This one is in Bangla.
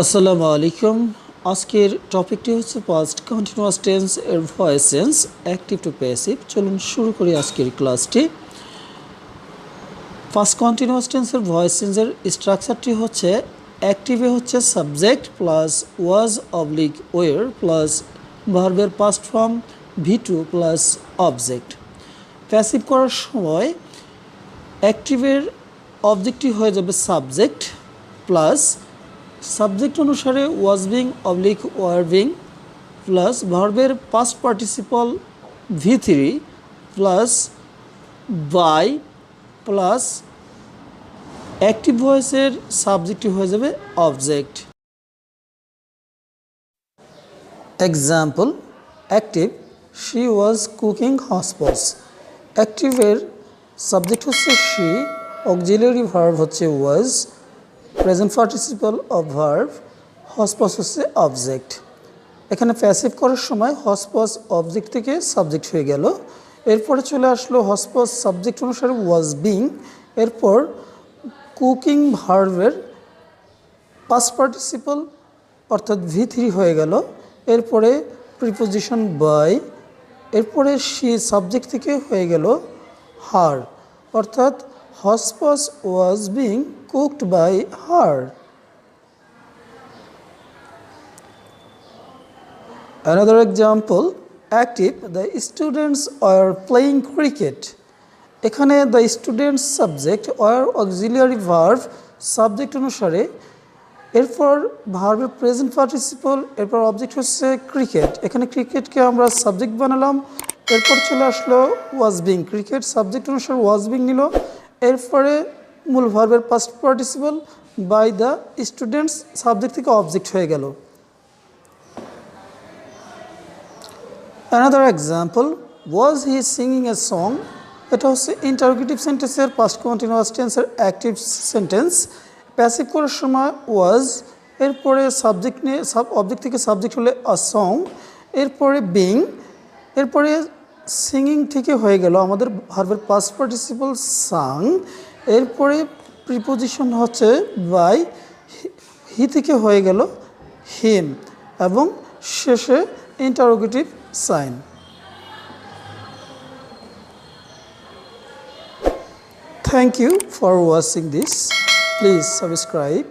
আসসালামু আলাইকুম। আজকের টপিকটি হচ্ছে পাস্ট কন্টিনিউয়াস টেন্স এর voice sense active to passive চলুন শুরু করি আজকের ক্লাসটি ফার্স্ট কন্টিনিউয়াস টেন্সের ভয়েস সেন্সের স্ট্রাকচারটি হচ্ছে অ্যাক্টিভে হচ্ছে subject plus was oblique were plus ভার্বের past form V two plus object passive করার সময় অ্যাক্টিভের অবজেক্টটি হয়ে যাবে সাবজেক্ট প্লাস সাবজেক্ট অনুসারে was being oblique were being plus ভার্বের past participle V three plus by plus active ভয়েসের সাবজেক্টটি হয়ে যাবে object example active she was cooking হসপস অ্যাক্টিভের সাবজেক্ট হচ্ছে শি অক্সিলিয়ারি ভার্ব হচ্ছে was present participle of verb হসপস হচ্ছে অবজেক্ট এখানে প্যাসিভ করার সময় হসপস অবজেক্ট থেকে সাবজেক্ট হয়ে গেল। এরপরে চলে আসলো হসপস সাবজেক্ট অনুসারে ওয়াজ বিং এরপর কুকিং ভার্ভের পাস পার্টিসিপাল অর্থাৎ ভি থ্রি হয়ে গেল। এরপরে প্রিপোজিশন বাই এরপরে সি সাবজেক্ট থেকে হয়ে গেল হার অর্থাৎ হসপস was being cooked by her Another example, active, the students are playing cricket. এখানে the students subject or auxiliary verb subject অনুসারে এরপর ভার্বের প্রেজেন্ট পার্টিসিপল এরপর অবজেক্ট হচ্ছে ক্রিকেট এখানে ক্রিকেটকে আমরা সাবজেক্ট বানালাম এরপর চলে আসলো ওয়াজ বিং ক্রিকেট সাবজেক্ট অনুসারে ওয়াজ বিং নিল এরপরে মূল ভার্বের past participle by the students subject থেকে অবজেক্ট হয়ে গেল। Another example was he singing a song এটা হচ্ছে ইন্টারোগেটিভ সেন্টেন্সের পাস্ট কন্টিনিউয়াস টেন্সের অ্যাক্টিভ সেন্টেন্স প্যাসিভ করার সময় ওয়াজ এরপরে সাবজেক্ট নিয়ে সাব অবজেক্ট থেকে সাবজেক্ট হলে আ সং এরপরে বিং এরপরে সিঙ্গিং থেকে হয়ে গেল। আমাদের ভার্বের পাস পার্টিসিপল সাং এরপরে প্রিপোজিশন হচ্ছে বাই হি থেকে হয়ে গেল হিম এবং শেষে interrogative sign Thank you for watching this. Please subscribe